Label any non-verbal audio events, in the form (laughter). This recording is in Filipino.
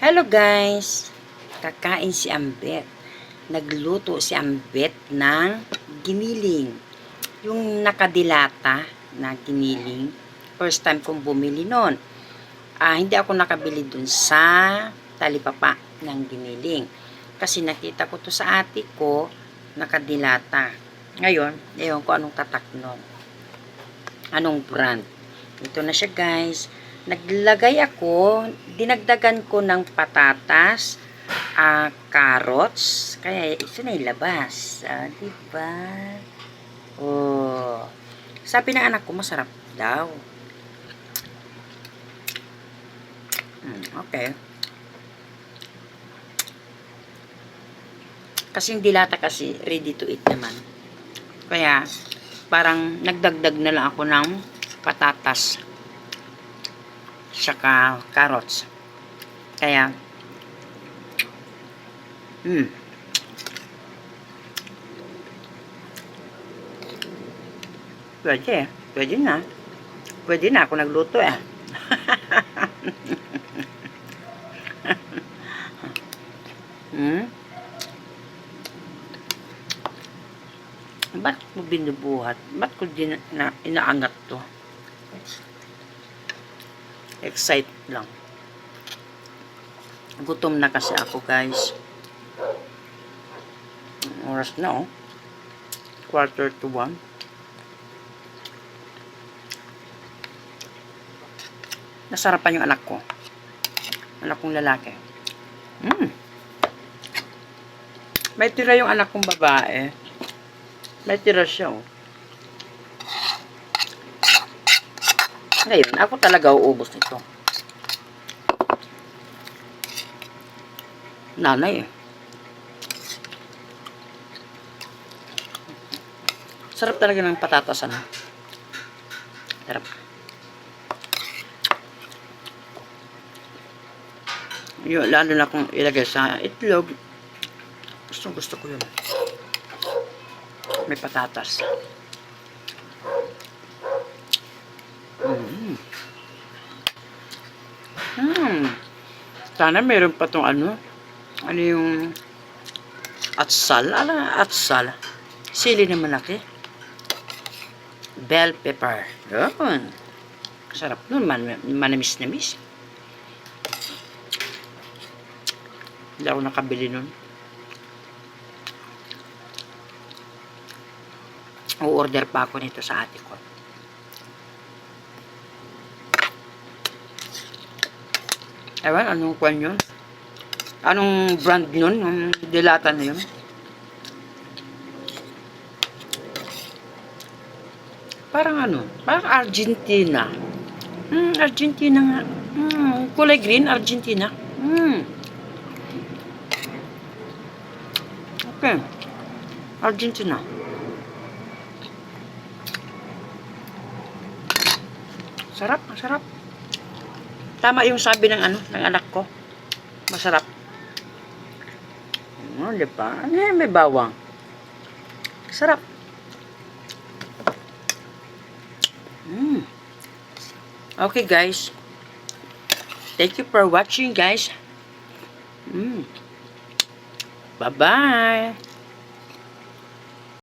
Hello guys! Kakain si Ambet. Nagluto si Ambet ng giniling. Yung nakadilata na giniling. First time kong bumili nun. Ah, hindi ako nakabili dun sa talipapa ng giniling. Kasi nakita ko to sa ate ko, nakadilata. Ngayon, ewan ko anong tatak nun. Anong brand. Ito na siya guys. Naglagay ako, dinagdagan ko ng patatas, ah, carrots, kaya ito na ilabas. Ah, diba? Oh. Sabi ng anak ko, masarap daw. Hmm, okay. Kasi yung dilata kasi, ready to eat naman. Kaya, parang nagdagdag na lang ako ng patatas saka carrots. Kaya, hmm. Pwede. Pwede na. Pwede na ako nagluto eh. (laughs) hmm? Ba't mo binubuhat? Ba't ko din na, inaangat to? Excite lang. Gutom na kasi ako, guys. Oras na, oh. Quarter to one. Nasarapan yung anak ko. Anak kong lalaki. Mm. May tira yung anak kong babae. May tira siya, oh. Ngayon, ako talaga uubos nito. Nanay eh. Sarap talaga ng patatas, ano? Sarap. Yun, lalo na kung ilagay sa itlog. Gusto, gusto ko yun. May patatas. Mm. Hmm. Sana meron pa tong ano. Ano yung atsal? Ala, atsal. Sili na malaki. Bell pepper. Yun. Sarap nun. Man, manamis-namis. Hindi ako nakabili nun. O-order pa ako nito sa ate ko. Ewan, anong kwan yun? Anong brand yun? Yung dilata na yun? Parang ano? Parang Argentina. Hmm, Argentina nga. Hmm, kulay green, Argentina. Hmm. Okay. Argentina. Sarap, masarap. Tama yung sabi ng ano, ng anak ko. Masarap. Oh, di ba? Eh, may bawang. Sarap. Mm. Okay, guys. Thank you for watching, guys. Mm. Bye-bye.